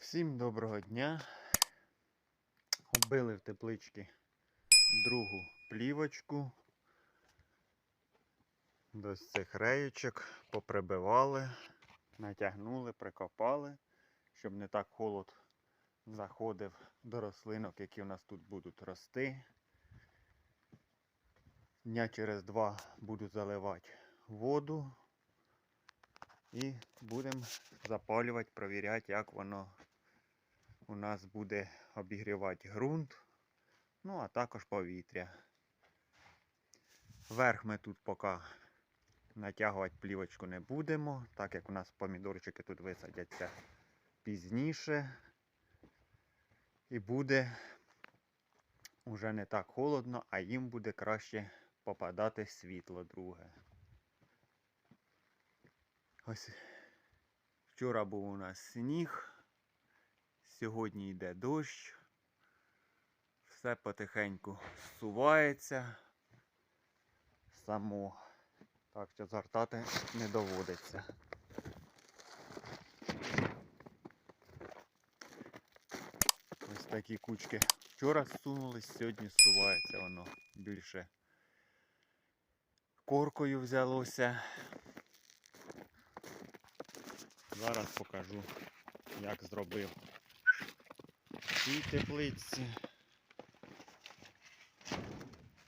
Всім доброго дня. Оббили в теплички другу плівочку. До цих реєчок поприбивали, натягнули, прикопали, щоб не так холод заходив до рослинок, які у нас тут будуть рости. Дня через два буду заливати воду і будемо запалювати, провіряти, як воно у нас буде обігрівати ґрунт, ну а також повітря. Верх ми тут поки натягувати плівочку не будемо, так як у нас помідорчики тут висадяться пізніше. І буде уже не так холодно, а їм буде краще попадати світло друге. Ось вчора був у нас сніг, сьогодні йде дощ, все потихеньку зсувається само, так що згортати не доводиться. Ось такі кучки вчора зсунулись, сьогодні зсувається воно більше. Коркою взялося. Зараз покажу, як зробив цій теплиці.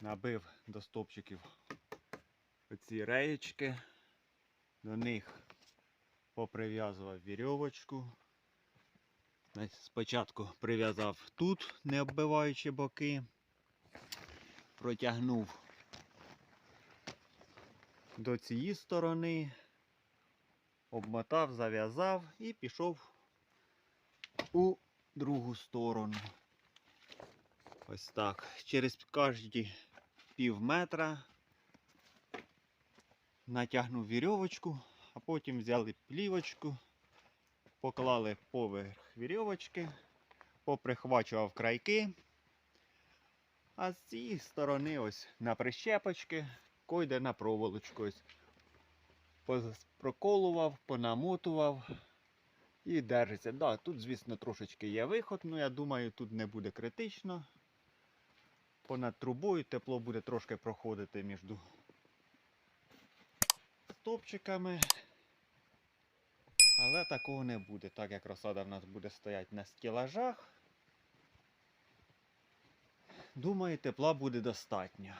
Набив до стовпчиків оці реєчки. До них поприв'язував вірьовочку. Спочатку прив'язав тут, не оббиваючи боки. Протягнув до цієї сторони обмотав, зав'язав і пішов у другу сторону. Ось так. Через кожні пів метра натягнув вірьовочку, а потім взяли плівочку, поклали поверх вірьовочки, поприхвачував крайки. А з цієї сторони ось на прищепочки, койде на проволочку. Ось проколував, понамотував і держиться. Да, тут, звісно, трошечки є виход, але я думаю, тут не буде критично. Понад трубою тепло буде трошки проходити між стопчиками. Але такого не буде, так як розсада в нас буде стояти на стілажах. Думаю, тепла буде достатньо.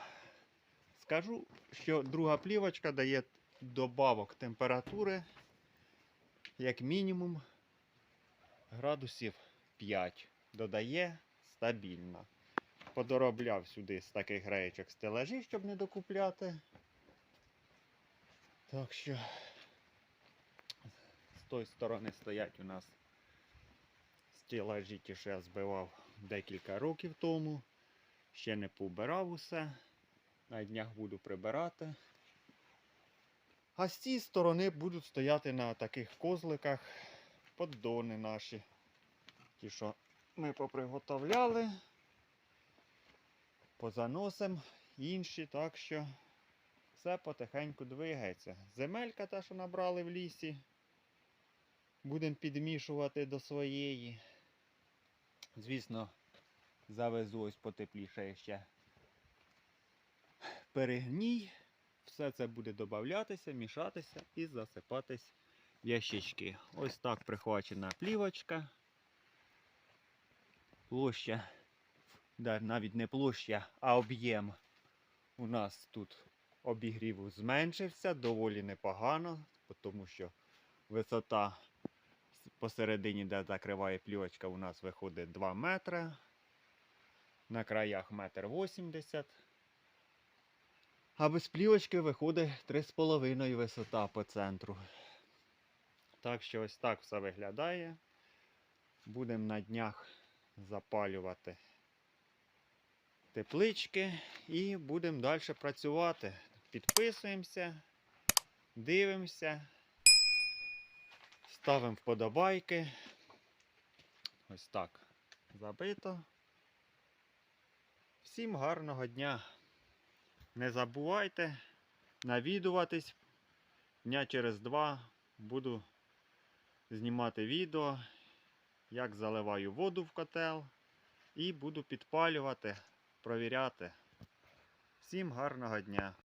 Скажу, що друга плівочка дає добавок температури як мінімум градусів 5. Додає стабільно. Подоробляв сюди з таких греєчок стелажі, щоб не докупляти. Так що з тої сторони стоять у нас стелажі, ті, що я збивав декілька років тому. Ще не поубирав усе. На днях буду прибирати. А з цієї сторони будуть стояти на таких козликах поддони наші. Ті, що ми поприготовляли, позаносим інші, так що все потихеньку двигається. Земелька та, що набрали в лісі, будемо підмішувати до своєї. Звісно, завезу ось потепліше ще перегній. Все це буде додатися, мішатися і засипатись ящички. Ось так прихвачена плівочка. Площа, да, навіть не площа, а об'єм у нас тут обігріву зменшився доволі непогано, тому що висота посередині, де закриває плівочка, у нас виходить 2 метри. На краях метр 80 а без плівочки виходить 3,5 висота по центру. Так що ось так все виглядає. Будемо на днях запалювати теплички і будемо далі працювати. Підписуємося, дивимося, ставимо вподобайки. Ось так забито. Всім гарного дня! Не забувайте навідуватись. Дня через два буду знімати відео, як заливаю воду в котел і буду підпалювати, провіряти. Всім гарного дня!